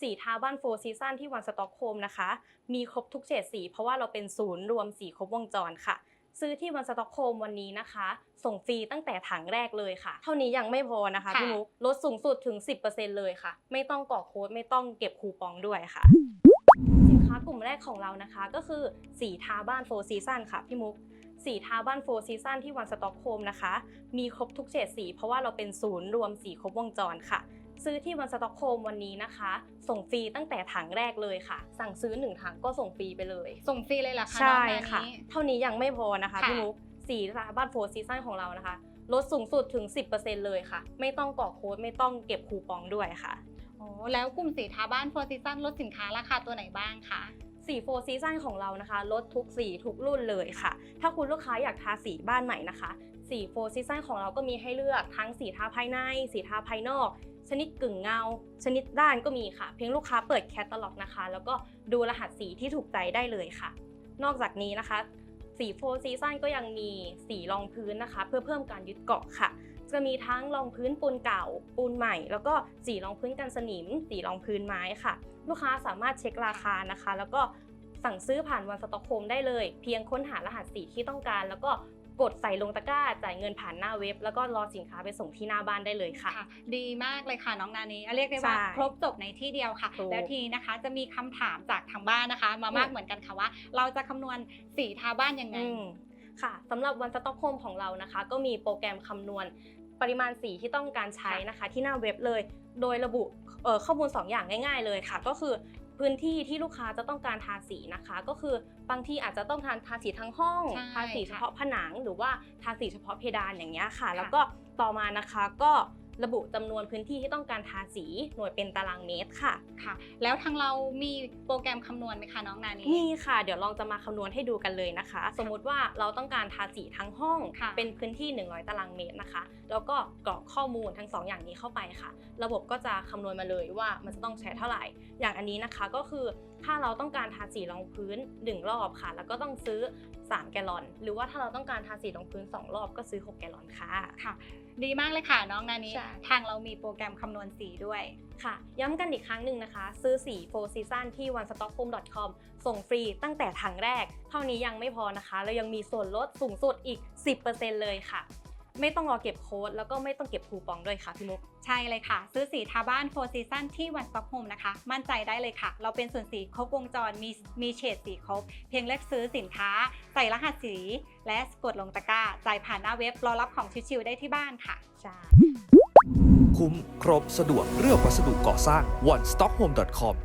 สีทาบ้านโฟซีซันที่วันสต็อกโฮมนะคะ มีครบทุกเฉดสี เพราะว่าเราเป็นศูนย์รวมสีครบวงจรค่ะ ซื้อที่วันสต็อกโฮมวันนี้นะคะ ส่งฟรีตั้งแต่ถังแรกเลยค่ะ เท่านี้ยังไม่พอนะคะค่ะพี่มุกลดสูงสุดถึง 10%เลยค่ะ ไม่ต้องกรอกโค้ดไม่ต้องเก็บคูปองด้วยค่ะสินค้ากลุ่มแรกของเรานะคะ ก็คือสีทาบ้านโฟซีซันค่ะพี่มุกสีทาบ้านโฟซีซันที่วันสต็อกโฮมนะคะ มีครบทุกเฉดสี เพราะว่าเราเป็นศูนย์รวมสีครบวงจรค่ะ ซื้อที่วันสต็อกโฮมวันนี้นะคะ ส่งฟรีตั้งแต่ถังแรกเลยค่ะ สั่งซื้อ 1 ถังก็ส่งฟรีไปเลย ส่งฟรีเลยเหรอคะใช่น้องนาค่ะนี้เท่านี้ยังไม่พอนะคะค่ะพี่มุกสีทาบ้านโฟซีซันของเรานะคะลดสูงสุดถึง 10%เลยค่ะ ไม่ต้องกรอกโค้ดไม่ต้องเก็บคูปองด้วยค่ะโอ้แล้วกลุ่มสีทาบ้านโฟร์ซีซันลดสินค้าราคาตัวไหนบ้างคะสีโฟซีซันของเรานะคะ ลดทุกสีทุกรุ่นเลยค่ะ ถ้าคุณลูกค้าอยากทาสีบ้านใหม่นะคะ สีโฟซีซันของเราก็มีให้เลือกทั้งสีทาภายใน สีทาภายนอก ชนิดกึ่งเงา ชนิดด้านก็มีค่ะ เพียงลูกค้าเปิดแคตตาล็อกนะคะ แล้วก็ดูรหัสสีที่ถูกใจได้เลยค่ะ นอกจากนี้นะคะ สีโฟซีซันก็ยังมีสีรองพื้นนะคะ เพื่อเพิ่มการยึดเกาะค่ะ จะมีทั้งรองพื้นปูนเก่า ปูนใหม่ แล้วก็สีรองพื้นกันสนิม สีรองพื้นไม้ค่ะ ลูกค้าสามารถเช็คราคานะคะ แล้วก็สั่งซื้อผ่านวันสต็อกโฮมได้เลย เพียงค้นหารหัสสีที่ต้องการ แล้วก็ กดใส่ลงตะกร้าจ่ายเงินผ่านหน้าเว็บ แล้วก็รอสินค้าไปส่งที่หน้าบ้านได้เลยค่ะค่ะดีมากเลยค่ะน้องนานี้เรียกได้ว่าใช่ครบจบในที่เดียวค่ะถูกแล้วทีนี้นะคะจะมีคำถามจากทางบ้านนะคะ มามากอืมเหมือนกันค่ะว่า เราจะคำนวณสีทาบ้านยังไงอืมค่ะสำหรับวันสต็อกโฮมของเรานะคะ ก็มีโปรแกรมคำนวณปริมาณสีที่ต้องการใช้นะคะ ที่หน้าเว็บเลย โดยระบุเอ่อข้อมูล 2 อย่างง่าย ๆ เลยค่ะ ก็คือ พื้นที่ที่ลูกค้าจะต้องการทาสีนะคะ ก็คือบางที่อาจจะต้องทานทาสีทั้งห้อง ใช่ทาสีค่ะเฉพาะผนังหรือว่าทาสีเฉพาะเพดานอย่างเงี้ยค่ะค่ะแล้วก็ต่อมานะคะก็ ระบุจำนวนพื้นที่ที่ต้องการทาสีหน่วยเป็นตารางเมตรค่ะค่ะ แล้วทางเรามีโปรแกรมคำนวณไหมคะน้องนานี้นี่ค่ะ เดี๋ยวลองจะมาคำนวณให้ดูกันเลยนะคะ สมมุติว่าเราต้องการทาสีทั้งห้องค่ะเป็นพื้นที่ 100 ตารางเมตรนะคะ แล้วก็กรอกข้อมูลทั้ง 2 อย่างนี้เข้าไปค่ะ ระบบก็จะคำนวณมาเลยว่ามันจะต้องใช้เท่าไหร่ อย่างอันนี้นะคะก็คือ ถ้าเราต้องการทาสีรองพื้น 1 รอบค่ะ แล้วก็ต้องซื้อ 3 แกลลอน หรือว่าถ้าเราต้องการทาสีรองพื้น 2 รอบก็ซื้อ 6 แกลลอนค่ะค่ะ ดีมากเลยค่ะน้องนานี้ใช่ทางเรามีโปรแกรมคำนวณสีด้วยค่ะ ย้ำกันอีกครั้งหนึ่งนะคะ ซื้อสี4 season ที่ onestockhome.com ส่งฟรีตั้งแต่ถังแรก เท่านี้ยังไม่พอนะคะแล้วยังมีส่วนลดสูงสุดอีก 10%เลยค่ะ ไม่ต้องรอเก็บโค้ดแล้วก็ไม่ต้องเก็บคูปองด้วยค่ะพี่มุก ใช่เลยค่ะ ซื้อสีทาบ้านโฟร์ซีซันที่วันสต็อกโฮมนะคะ มั่นใจได้เลยค่ะ เราเป็นส่วนสีครบวงจรมีมีเฉดสีครบ เพียงเลือกซื้อสินค้า ใส่รหัสสี และกดลงตะกร้าจ่ายผ่านหน้าเว็บรอรับของชิวๆได้ที่บ้านค่ะใช่คุ้มครบสะดวกเรื่องวัสดุก่อสร้าง onestockhome.com